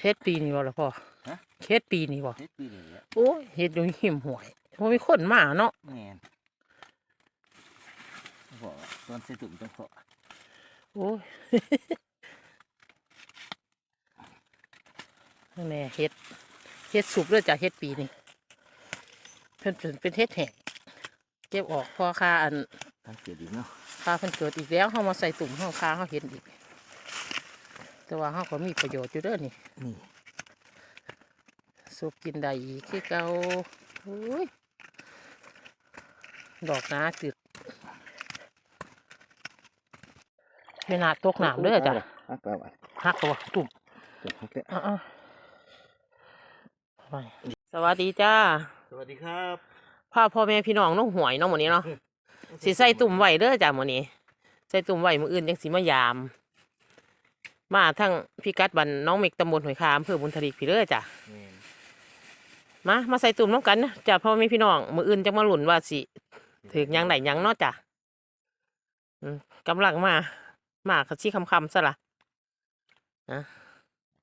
เฮ็ดปีนี่บ่ล่ะพ่อฮะ เฮ็ดปีนี่บ่เฮ็ดปีนี้แหละโอ้ยเฮ็ดอยู่หิมห่วยบ่มีคนมาเนาะแม่นบอกว่าตอนใส่ตุ่มต้องขอโอ้ยนั่นแน่เฮ็ดเฮ็ดสุกเด้อจ้ะเฮ็ดปีนี่เพิ่นเป็นเป็นเฮ็ดแห้งเก็บออกพอค่าอันตั้งเกียรดีเนาะค่าเพิ่นเกิดอีกแล้วเฮามาใส่ตุ่มเฮาค่าเฮาเห็นอีก แต่ว่าเฮาก็มีประโยชน์อยู่เด้อนี่นี่สุกกินได้อีกคือเก่าโอ้ยดอกนาตึกไม่น่าตกน้ำเด้อจ้ะฮักแล้วอะหักตัวตุ่มจบฮักแล้วอะๆไปสวัสดีจ้า สวัสดีครับพาพ่อแม่พี่น้องน้องหวยเน้องหมดนี้เนาะสิใส่ตุ่มไว้เด้อจ้ะมื้อนี้ใส่ตุ่มไว้มื้ออื่นจังสิมายาม มาทั้งพิกัดบันน้องเมกตำบลหอยคามอำเภอบุญทลิกพี่เด้อจ้ะแม่นมามาใส่ตุ่มน้องกันนะจ้ะพ่อแม่พี่น้องมื้ออื่นจังมาหลุนว่าสิถึกหยังได้หยังเนาะจ้ะอืมกำลังมา มาเขาชี้คำคำๆซะละ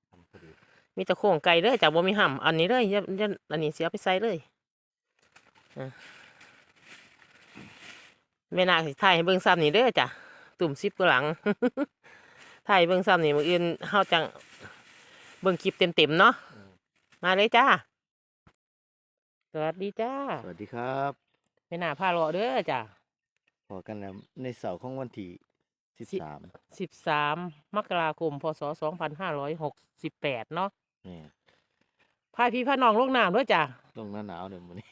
ทำพอดีมีแต่โครงไก่เด้อจ้ะบ่มีห่ำอันนี้เลยอย่าอย่าอันนี้เสียไปใส่เลยอะแม่นาคสิถ่ายให้เบิ่งซ้ำนี่เด้อจ้ะตุ่มซิปกหลัง ถ่ายเบิ่งซ้ำนี่มื้ออื่นเฮาจังเบิ่งคลิปเต็มๆเนาะอืมมาเลยจ้า สวัสดีจ้าสวัสดีครับแม่นาพาเลาะเด้อจ้ะพอกันแล้วในเสาร์ของวันที่สิบสิสามสิบสามมกราคมพศสองพันห้าร้อยหกสิบแปดเนาะแม่นพาพี่พาน้องลงน้ำด้วยจ้ะลงหน้าหนาวเดี๋ยวมื้อนี้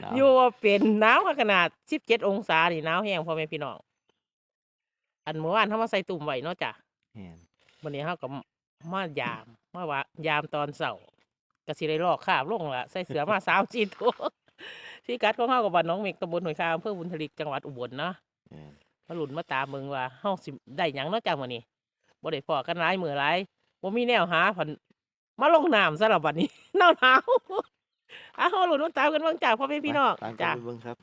หนาวอยู่ว่าเป็นหนาวขนาดสิบเจ็ดองศานี่หนาวแห้งพ่อแม่พี่น้อง อันเมื่อวานเขามาใส่ตุ่มไว้เนาะจ้ะแม่นวันนี้เขาก็มายามมาว่ายามตอนเสาร์กะสิได้ลอกขาบลงละใส่เสือมา สามสี่ตัวที่กัดของเขากับบ้านน้องเมกตำบลหอยคามอำเภอบุญทลิกจังหวัดอุบลเนาะแม่นมาหลุนมาตามเมืองว่าเฮาสิได้หยังเนาะจังวันนี้บ่ได้พอกันหลายมื้อหลายบ่มีแนวหาผันมาลงน้ำซะแล้วบัดนี้ หนาวหนาวๆอะเฮาหลุนมาตามกันเบิ่งจ้าพ่อแม่พี่น้องตามกันจ้าไปเบิ่งครับ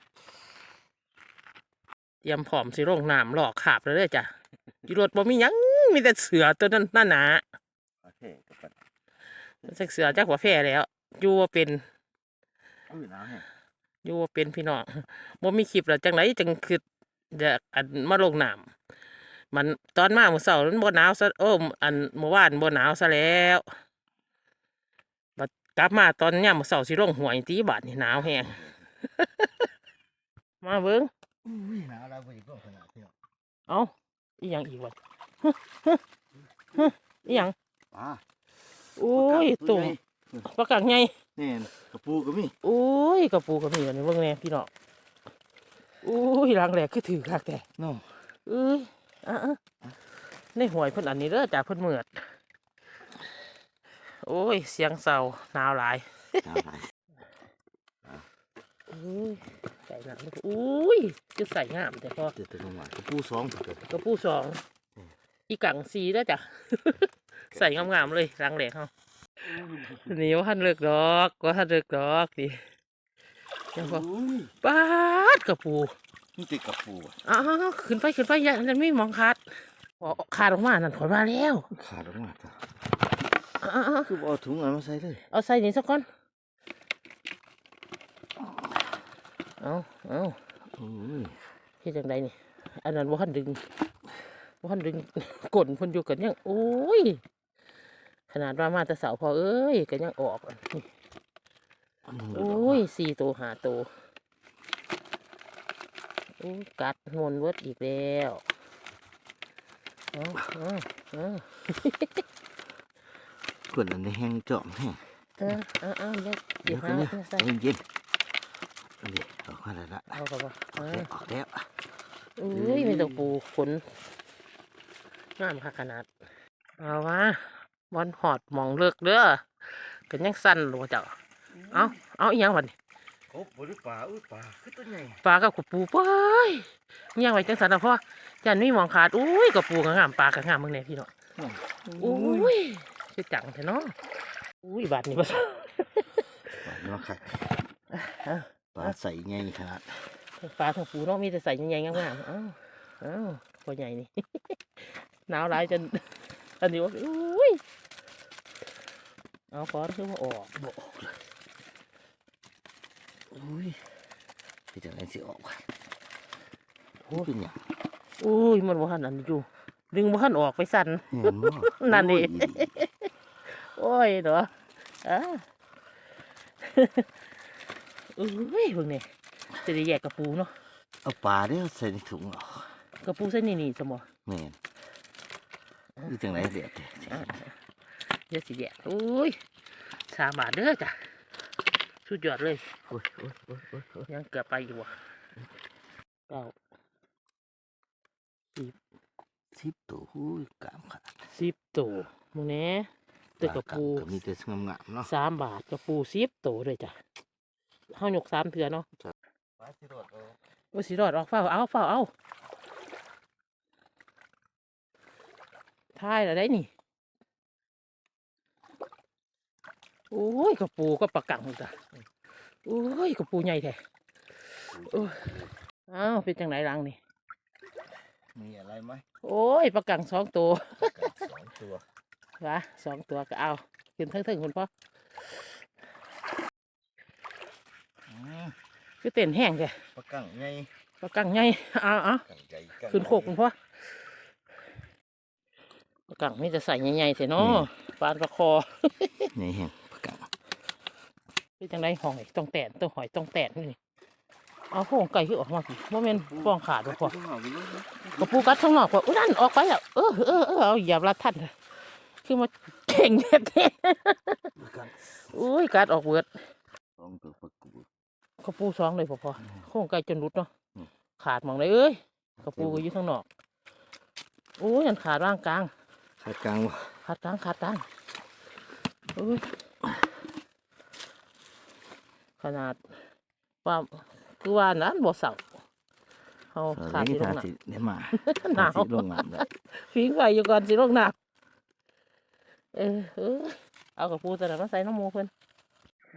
เตรียมพร้อมสิลงน้ำหลอกขาบแล้วเด้อจ้ะอยู่รถบ่มีหยังมีแต่เสือตัวนั้นนั่นหนาโอเคกับปัดใส่เสือจักว่าแฟ้แล้วอยู่ว่าเป็นอุ้ยหนาวแฮะอยู่ว่าเป็นพี่น้องบ่มีคลิปแล้วจังไดจังคืออยากอันมาลงน้ำมันตอนมาเมื่อเช้ามันบ่หนาวซะโอ้อันเมื่อวานบ่หนาวซะแล้วบัดกลับมาตอนยามมื้อเช้าสิลงหวยตีบาดนี่หนาวแฮงมาเบิ่ง อุ้ยหนาวแล้วบ่อีกก็ขนาดนี้เอ้าอีหยังอีกวะอีหยังอ่าโอ้ยตุ่มปลากักใหญ่แม่นกระปูก็มีโอ้ยกระปูกระมีอันนี้เบิ่งแน่พี่น้องโอ้ยหลังแรกคือถือคักแต่เนาะเอ้ยอะอะในหวยเพิ่นอันนี้เด้อจ้าเพิ่นเมือดโอ้ย เสียงเศร้าหนาวหลายหนาวหลายโอ้ย ใส่น้ำเลยโอ้ยคือใส่งามแต่พอเดี๋ยวจะลงมากระปูสองถูกกันกระปูสองอีกังสีเด้อจ้ะใส่งามๆเลยหลังแรกเฮานี่ว่าท่านเลิกดอกว่าท่านเลิกดอกดิยังพออุ้ยปาดกระปูนี่ติดกระปูอะอ้าวขึ้นไปขึ้นไปอย่าอันนั้นไม่มองขาดพอขาดออกมานั่นถอยมาแล้วขาดออกมาจ้ะอ้าวคือบ่เอาถุงอะไรมาใส่เลย เอาใส่นี่สักก่อน เอาเอาอุ้ยเฮ็ดจังไดนี่ อันนั้นบ่ทันดึงบ่ทันดึงกลนเพิ่นอยู่กันยังโอ้ย ขนาดว่ามาแต่เสาพอเอ้ยก็ยังออกอันนี้โอ้ยสี่ตัวหาตัวโอ้ยกัดมนเวิดอีกแล้วเอาเอาเอากวนอันนี้แห้งจอมแห้งเออเอาเอาเดี๋ยวเดี๋เดี๋ยยววหากันเงินะนใส่เย็นเย็นๆอั นนี้ออกมาแล้วละเอากับว่าอเออกอแล้วออกแล้วอุ้ยมีแตัวปูขนงามค่ะขนาด เอาวะบอลหอดหมองเลิกเด้อกันยังสั้นหรือว่าเจ้าเอาเอาอีหยังวันนี้โอ้ปลาปลาอุ้ยปลาคือตัวใหญ่ปลากับกระปูเป้ยอิหยังไว้จังสันนะพ่อจันไม่มองขาดอุ้ยกระปูก็งามปลาก็งามมึงเนี่ยพี่เนาะอุ้ยคือจังแท้เนาะอุ้ยบาดนี่ภาษาปลาเนาะค่ะเอา ปลาใส่ใหญ่ขนาดปลาทั้งปูเนาะมีแต่ใส่ใหญ่ๆงามๆเอ้าเอ้าตัวใหญ่นี่ หนาวหลายจนอันนี้ว่าอุ้ยเอาฟอนคือว่าออกบ่ออกเลยอุ้ยพี่จังไรสิออกวะโอ้ยเป็นหยังอุ้ยมันบ่ทันอันนี้อยู่ดึงบ่ทันออกไปสั่นเห็นบ่นั่นดิโอ้ยโอ้ยเด้ออ่ะอุ้ยเบิ่งนี่จะได้แยกกระปูเนาะเอาปลาเด้อใส่ในถุงเอากระปูใส่นี่นี่สมอแม่นพี่จังไรเสียบเด้อะเดี๋ยวสิแยกอุ้ยสามบาทเด้อจ้ะสุดยอดเลยโอ้ยโอ้ยโอ้ยโอ้ยโอ้ยยังเกือบไปอยู่ว่ะเก้าสิบตัวหุ้ยกามขาดสิบตัวมึงเนี้ยตัวกระปูก็มีแต่งามงามๆเนาะสามบาทกระปูสิบตัวเลยจ้ะ เฮายกสามเถื่อเนาะปลาสิโดดเอาว่าสิรอดออกเฝ้าเอาเฝ้าเอาทายแล้วได้นี่โอ้ยกระปูก็ปลากังจ้ะโอ้ยกระปูใหญ่แท้โอ้ยอ้าวเป็นจังไหนลังนี่ มีอะไรไหมโอ้ยปลากังสองตัวสองตัว วะสองตัวก็เอาขึ้นทั้งถึงคุณพ่ออื คือเต้นแห้งแกปลากังใหญ่ปลากังใหญ่เอาเอากังใหญ่กังขึ้นโคกคุณพ่อปลากังไม่จะใส่ใหญ่ๆเถอะเนาะปลาปลาคอนี่แห้งปลากังคือจังไดหอยต้องแตนต้องหอยต้องแตนนี่เอาโครงไก่คือออกมาพี่โมเมนฟองขาดบ่พอเอาไปเลยนะกระปูกัดข้างนอกว่าอุ้ยนั่นออกไปอะเออเออเออเอาอย่ารัดท่านคือมาเก่งแท้ปลากังๆอุ้ยกัดออกเวิร์ดสองตัวปลา กูกระปูสองเลยพอพอโครงไก่จนรุดเนาะอืมขาดหมองเลยเอ้ยกระปูก็อยู่ข้างนอกโอ้ยยันขาดร่างกลาง ขาดกลางวะขาดกลางขาดกลางอุ้ยขนาดว่าคือว่านั้นบ่เสาเอาเออขาดนี่ที่ลทางหนักสิเนี่ยมาหนาวทสิลงน้ำได้ฟิงไว้อยู่ก่อนสิลงหนักเออเออเอากระปูแต่ละมาใส่น้ำหมูเพิ่น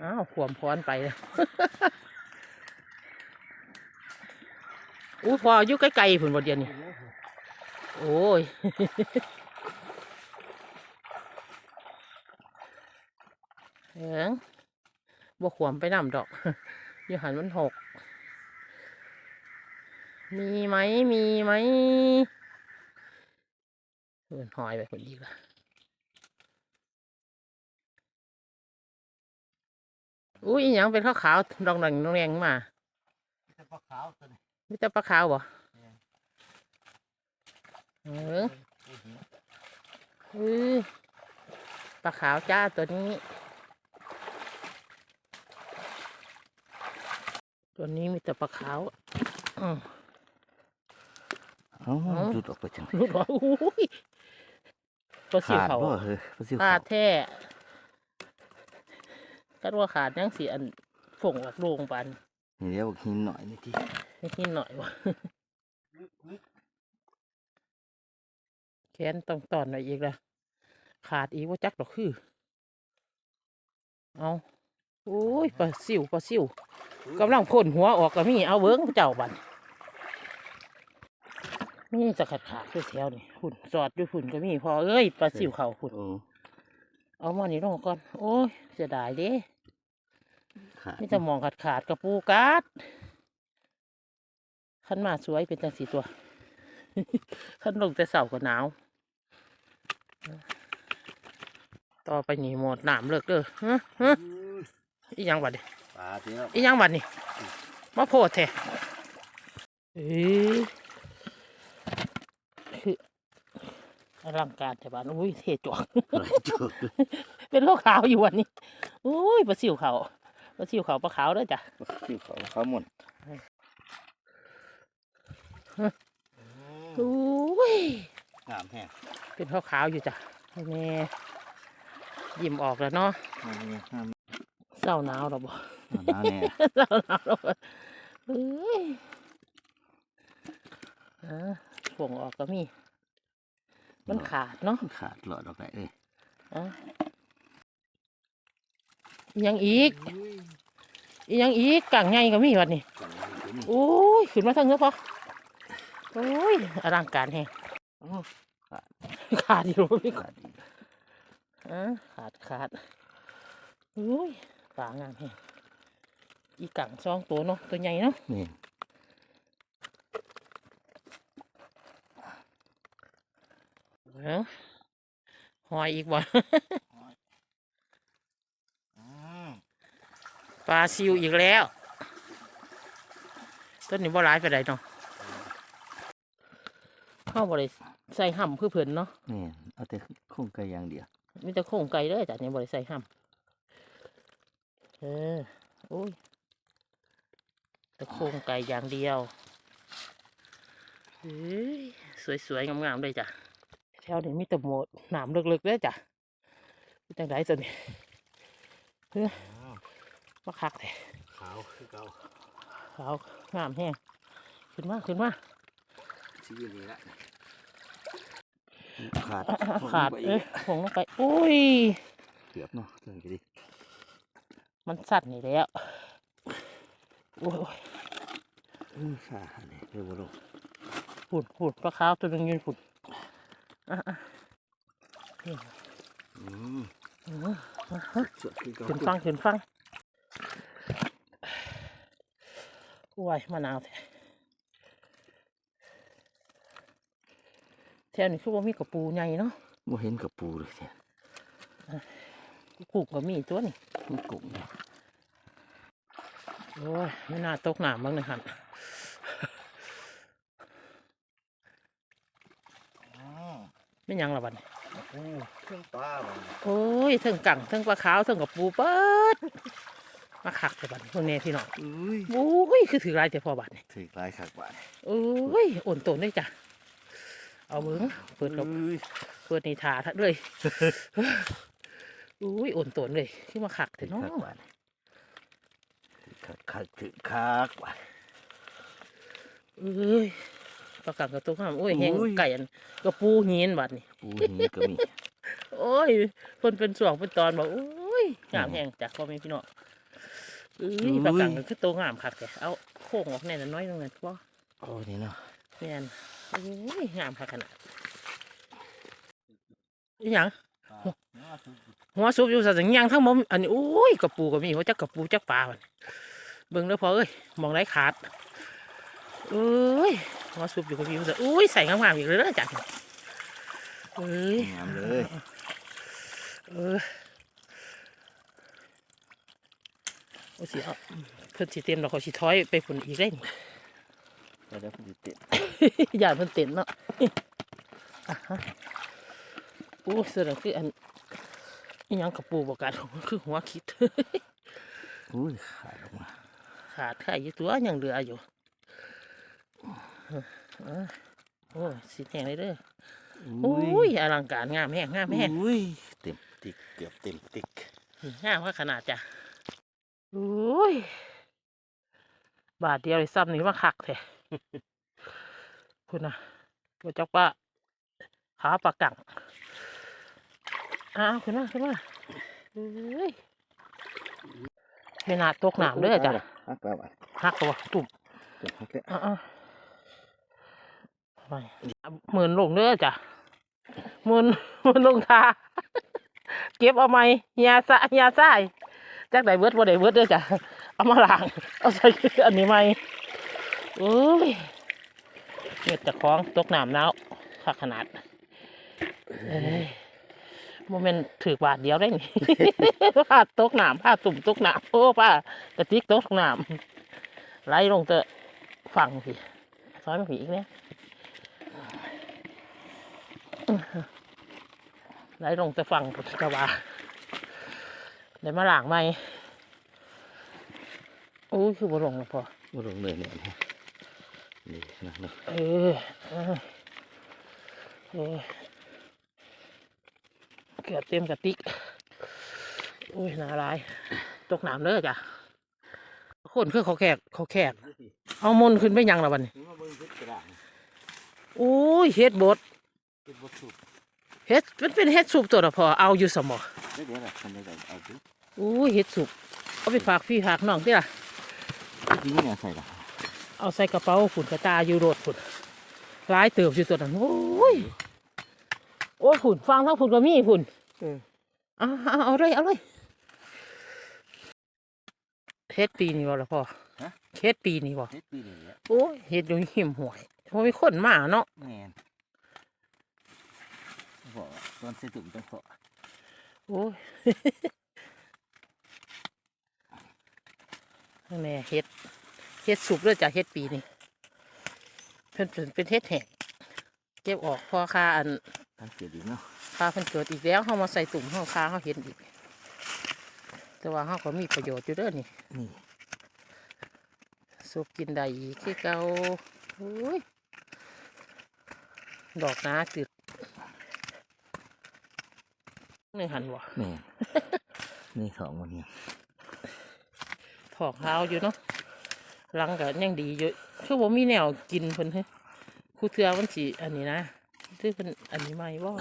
อ้าวขวมพรไปเลย อู้พออยู่ใกล้ๆผุนบดเดียวนี่โอ้ยเอิงบวขวมไปน้ำดอกอยู่หันมันหก มีไหมมีไหมเพื่อนหอยไปคนอีกละอุ้ยอหยังเป็นขาวๆดองดังดองแดงมาแต่ปลาขาวตัวนี้ มีแต่ปลาขาวบ่แม่นเออเออปลาขาวจ้าตัวนี้ ตัวนี้มีแต่ปลาขาวอืมเอ้าเอ้าจุดออกไปจังรู้หรออุ้ยปลาสิวขาดเขาบ่เฮ้ยปลาซิวขาขาดดแท้กัดว่าขาดยังสีอันฝงออกโลงปันนี่เดี๋ยวบอกหินหน่อยนี่ที่ นิดนิดหน่อยวะแขนต้องตอนหน่อยอีกละขาดอีกว่าจักดอกคือ เอาโอ้ยปลาซิวปลาซิวกำลังพ่นหัวออกก็มีเอาเบิ้งเจ้าบันนี่จะขาดขาดด้วยแถวนี่หุ่นสอดด้วยหุ่นก็มีพอเอ้ยปลาซิวเขาหุ่นโอ้เอามานี่ลงก่อน โอ้ยเสียดายเด้ขาดมีแต่หมองขาดขาดๆกระปูกัด ขันมาสวยเป็นจังสีตัวขันลงแต่เสาก็หนาว ต่อไปนี่หมดน้ำเลิกเด้อฮะฮะอีหยังบัดนี่ปลาที่แล้วอีหยังบัดนี่มาโพดแท้เอ้ยคืออลังการแต่บ้านอุ้ยเทจวกอะไรจุดเลยเป็นโรคขาวอยู่วันนี้อุ้ยปลาซิวเขาปลาซิวเขาปลาขาวเด้อจ้ะปลาซิวเขาเขาหมด อุ้ยงามแห้งเป็นขาวขาวๆอยู่จ้ะแม่ยิ้มออกแล้วเนาะงามแห้งงามเศร้าหนาวหรอบ่หน้าแน่เศร้าหนาวหรอบ่เอ้ยอ่าผงออกก็มี มันขาดเนาะขาดหลอดออกได้เลยอะอีหยังอีกอีหยังอีกกังไงก็มีวันนี้จังเลยตัวนี้โอ้ยขึ้นมาทางเนื้อพอ โอ้ยอลังการแฮงโอ้ขาดอยู่พี่ขาดอีกอะขาดขาดอุ้ยปลางามแฮงอีกังสองตัวเนาะตัวใหญ่เนาะนี่เอาหอยอีกบ่อืมปลาซิวอีกแล้ว ต้นนี้บ่ร้ายไปไหนใดเนาะ เข้าบ่ได้ใส่ห่ำเพื่อเพิ่นเนาะนี่เอาแต่โครงไก่อย่างเดียวมีแต่โครงไก่เด้อจ้ะเนี่ยบ่ได้ใส่ห่ำเออโอ้ยแต่โครงไก่อย่างเดียวเฮ้ยสวยๆงามๆเลยจ้ะแถวนี้มีแต่โหมดหนามลึกๆเด้อจ้ะเป็นจังไดตัวนี้เฮ้ยว่าคักแท้ขาวคือเก่าขาวงามแห้งขึ้นมาขึ้นมา ชีวิตนี้ละขาดอะอะส่งขาดไปเอ้อียกผงลงไปอุ้ยเกือบเนาะเจอกันดิมันสั่นนี่แล้วโอ้ยอือขาดนี่เร็วบ่ลงฝุ่นฝุ่นปลาขาวตัวหนึงยืนฝุ่นอะอะนี่อืมอืมอะฮะสดคือเก่าขึ้นฟังขึ้นฟังโอ้ยมะนาวแท้ ถวนี้คือว่ามีกระปูใหญ่เนาะบ่เห็นกับปูเลยเนี่ยกุ้งก็มีตัวนี่มันกุ้งเนี่ยโอ้ยไม่น่าตกน้ำบ้างเลยครับอ๋อไม่ยังละบัดนี้โอ้เครื่องปลาบ่เนี่ยโอ้ยเทิงกังเทิงปลาขาวเทิงกับปูเปิดมาขักแต่บัดนี้พวกนี้พี่น้องอุ้ยโอ้ยคือถือลายแต่พอบัดนี่ถือลายขักบาดโอ้ยอ่อนตนด้วยจ้ะ เอาเบิ้งเปิดกับอุ้ยเปิดในถาทัดเลยอุ้ยอ่อนตนเลยขึ้นมาขักถืแต่อเนาะขักบาดถือขักขักถือขักบาดเอ้ยปลากังกับตัวข้ามโอ้ยแห้งอุ้ยไก่อันกระปูเหียนบัดนี่ปูนี่ก็มีโอ้ยเพิ่นเป็นส่วงเป็นตอนบอกโอ้ยงามแห้งจ้ะพ่อแม่พี่น้องเอ้ยปลากังก็คือตัวงามคักแต่เอาโค้งออกแน่นน้อยตรงนั้นว่าโอ้นี่เนาะแม่นโอ้ยงามคักขนาดอีหยังหัวซุปอยู่สัตว์ยังทั้งหมดอันนี้โอ้ยกระปูก็มีหัวจักกระปูจักปลาบัดเบิ่งเด้อพอเอ้ยมองไรขาดเอ้ยหัวซุปอยู่กับพี่สัตว์อุ้ยใส่งามๆอีกเลยเด้อจ้ะเอ้ยงามเลยเออโอ้สิเอาเพิ่นสิเต็มแล้วเขาสิถอยไปผุนอีกได้นี่แล้วเดี๋ยวผมจะติดอ ย่าเพิ่นเต็มเนาะอะฮะโอ้เสือคืออันอีหยังกับปูบอกกันคือหัวคิดอุ้ยขาดออกมาขาดข่อยู่ตัวยังเหลืออยู่เออโอ้ยสิแห้งเลยเด้อโอ้ยอลังการงามแห้งงามแห้งอุ้ยเต็มติกเกือบเต็มติกงามว่าขนาดจ้ะโอ้ยบาทเดียวเลยซ้ำนี่มาคักแท้ คุณนะว่าจักว่าขาปลากังอ้าวขึ้นมาขึ้นมาเอ้ยไม่น่าตกน้ำเด้อจ้ะฮักแล้วอะหักตัวตุ่มเกือบฮักแล้วอะๆไปหมื่นลงเด้อจ้ะหมื่นหมื่นลงทาเก็บเอาไหมเฮียซะเฮียซ่ายจักได้เบิดบ่ได้เบิดเด้อจ้ะเอามาล้าง เอาใส่อันนี้ไหมโอ้ย เกิดจากของตกน้ำแล้วขาขนาดโมเมนต์ถือบาทเดียวได้นี่ผ้าตกน้ำผ้าตุ่มตกน้ำโอ้ผ้ากระติกตกน้ำไหลลงเตะฝั่งสิซ้อยมาผีอีกเนี่ยไหลลงแต่ฝั่งพุทธวาเดี๋ยวมาหลางไหมโอ้คือบ่ลงแล้วพอมาลงเลยเนี่ย นี่นะนี่เออเออเกือบเต็มกระติกโอ้ยน่าร้ายตกน้ำเด้อจ้ะคนคือเขาแขกเขาแขกเอามนขึ้นไปยังละวันนี้โอ้ยเฮ็ดบดเฮ็ดบ่สุกเฮดมันเป็นเฮ็ดสุปตัวละพอเอาอยู่สมอโอ้ยเฮ็ดสุปเอาไปฝากพี่ฝากน้องที่ล่ะจริงเนี่ยใส่ละ เอาใส่กระเป๋าฝุ่นกระตาอยู่โรดฝุ่นร้ายเติบอยู่ตัวนั้นโอ้ยโอ้ยฝุ่นฟังทั้งฝุ่นก็มีฝุ่นเออเอาเอาเอาเลยเอาเลยฮ็ดปีนี่บ่ล่ะพ่อฮะเฮ็ดปีนี่บ่เฮ็ดปีนี้แหละโอ้ยเฮ็ดอยู่หิมห่วยบ่มีคนมาเนาะแม่นบอกว่าตอนเสตุ่มต้องขอโอ้ยนั่นแหละเฮ็ด เฮ็ดสุกเลยจ้ะเฮ็ดปีนี่เพิ่นเป็นเป็นเฮ็ดแห้งเก็บออกพอค่าอันตั้งเกียรติเนาะค่าเพิ่นเกิดอีกแล้วเฮามาใส่ตุ่มเฮาค่าเฮาเห็นอีก แต่ว่าเฮาก็มีประโยชน์อยู่เด้อนี่นี่สุกกินได้อีกคือเก่าโอ้ยดอกนาตึดนี่หันบ่แม่นนี่สองวันนี้ถอกเท้าอยู่เนาะ รังก็ยังดีอยู่คือบ่มีแนวกินเพิ่นเฮ้ยคูเทือมันสิอันนี้นะคือเพิ่นอันนี้ไหมบ่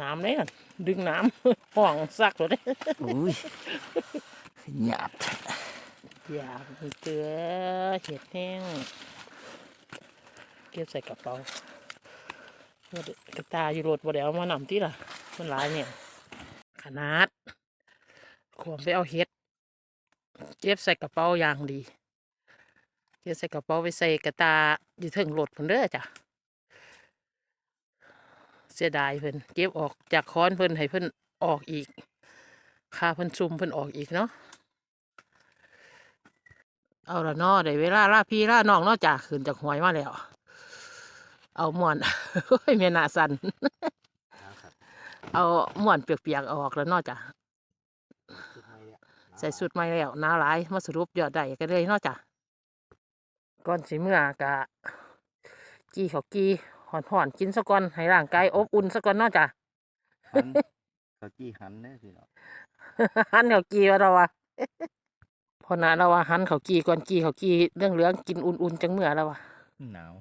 น้ำเลยน่ะดึงน้ำห่องซักเลยเด้อุ้ยหยาบอย่ามีเกลือเห็ดแห้ง เก็บใส่กระเป๋ากระตาอยู่รถบ่ได้เอามานำที่ล่ะมันหลายเนี่ย ขนาดขวมไปเอาเห็ด เก็บใส่กระเป๋าอย่างดี เก็บใส่กระเป๋าไปใส่กระตาอยู่ถึงรถเพิ่นเด้อจ้ะ เสียดายเพิ่นเก็บออกจากค้อนเพิ่นให้เพิ่นออกอีกค่าเพิ่นซุ่มเพิ่นออกอีกเนาะ เอาละนาะได้เวลาล่าพี่ล่าน้องนาะจ้ะขึ้นจากหวยมาแล้ว เอาม่วนโอ้ยเมียหนาสันครับเอาม่วนเปียกๆออกแล้วเนาะจ้ะสุดไม่แล้วใส่สุดใหม่แล้วหนาหลายมาสรุปยอดได้กันเลยเนาะจ้ะก่อนสิเมื่อกะกี้เขาวกี้หอนหอนๆกินซะก่อนให้ร่างกายอบอุ่นซะก่อนเนาะจ้ะหันเขาจี้หันเด้อพี่น้องหันเขาวกี้ว่าเราวะพอนะเราว่าหันเขาวกี้ก่อนกี้เขาวกี้เรื่องเหลืองๆกินอุ่นๆจังเมื่อแล้ววะหนาว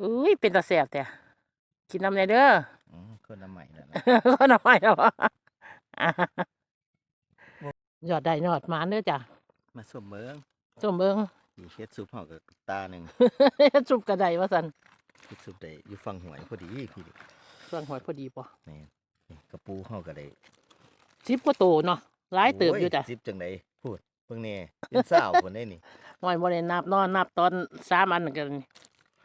อุ้ยเป็นตาแสบแต่กินน้ำในเด้ออืมคนละใหม่แล้วนะก็น้อยแล้ววะยอดได้ยอดหมาเด้อจ้ะมาสมเมืองส้มเบิงมีเฮ็ดซุปห่อกับตาหนึ่งจุบกระไดว่าสันเฮ็ดซุปได้อยู่ฝั่งหวยพอดีพี่ดิส่วนหอยพอดีป่ะแม่นนี่กระปูห่อก็ได้สิบกว่าโตเนาะหลายเติบอยู่จ้ะโซิปจังไดพูดเพิ่งแน่เป็นสาวคนได้นี่หอยบ่ได้นับเนอนนับตอนสามอันกัน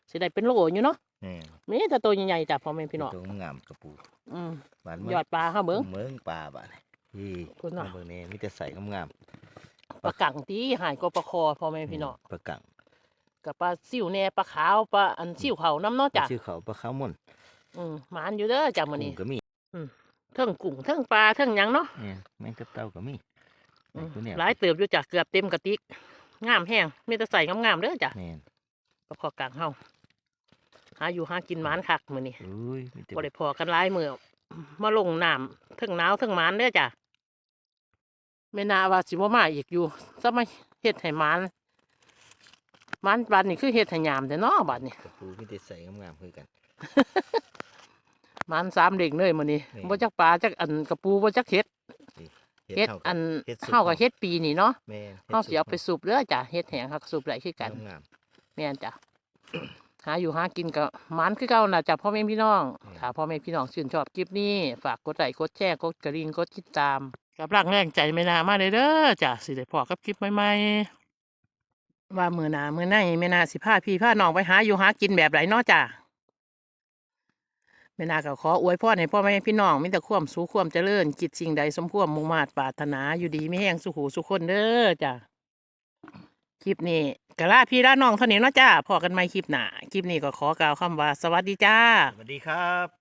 สิได้เป็นโลอยู่เนาะแม่นมีแต่ตัวใหญ่ๆจ้ะพ่อแม่พี่น้องตัวงามกระปูอืมหวานยอดปลาเข้าเบิงเมืองปลาบ้านี่พี่คุณน่ะเบิ่งนี่มีแต่ใส่งามปลากังตีหายก็ปลาคอพ่อแม่ๆพี่น้องปลากังกับปลาซิวแหน่ปลาขาวปลาอันซิวเขาน้ำเนาะจ้ะชื่อเขาปลาขาวม่อนอืมหมานอยู่เด้อจ้ะมื้อนี้กุ้งก็มีเทิงกุ้งเทิงปลาเทิงหยังเนาะเนี่ยแมงกระเต้าก็มีอืมตัวเนี่ยหลายเติบอยู่จ้ะเกือบเต็มกระติกงามแห้งมีแต่ใส่งามๆเด้อจ้ะแม่นก็พอกลางเฮา หาอยู่หากินหมานคักมื้อนี้อุ้ยมีแต่บ่ได้พอกันหลายมื้อมาลงน้ำเทั้งหนาวเทั้งหมานเด้อจ้ะแม่นาว่าสิบ่มาอีกอยู่ซะมาเฮ็ดให้หมานหมานบัดนี้คือเฮ็ดให้ยามแต่เนาะบัดนี้กระปูมีแต่ใส่งามๆคือกัน หมานสามเด็กเลยมื้อนี้นี่ บ่จักปลาจักอันกระปูบ่จักเฮ็ดเฮ็ดท่ากัอันเฮ็ดสุเฮาก็เฮ็ดปีนี่เนาะแม่นเฮาสิเอาไปสูบเด้อจ้ะเฮ็ดแห้งเฮาก็สูบได้คือกัน งามแม่นจ้ะ หาอยู่หากินก็หมันคือเก่าน่ะจ้ะพ่อแม่พี่น้องอืมถ้าพ่อแม่พี่น้องชื่นชอบคลิปนี้ ฝากกดไลค์กดแชร์กดกระดิ่งกดติดตามกับรักแรงใจไม่นามาเลยเด้อจ้ะสิได้พอกับคลิปใหม่ๆว่ามือหนามือในแม่นาสิพาพี่พาน้องไปหาอยู่หากินแบบไรเนาะจ้ะแม่นาก็ขออวยพรให้พ่อแม่พี่น้องมีแต่ความสุขความเจริญคิดสิ่งใดสมความมุ่งมาตรปรารถนาอยู่ดีไม่แห้งสุขหูสุขคนเด้อจ้ะคลิปนี้ กะลาพี่ลาน้องเท่านี้เนาะจ้าพอกันใหม่คลิปหน้าคลิปนี้ก็ขอกล่าวคำว่า สวัสดีจ้า สวัสดีครับ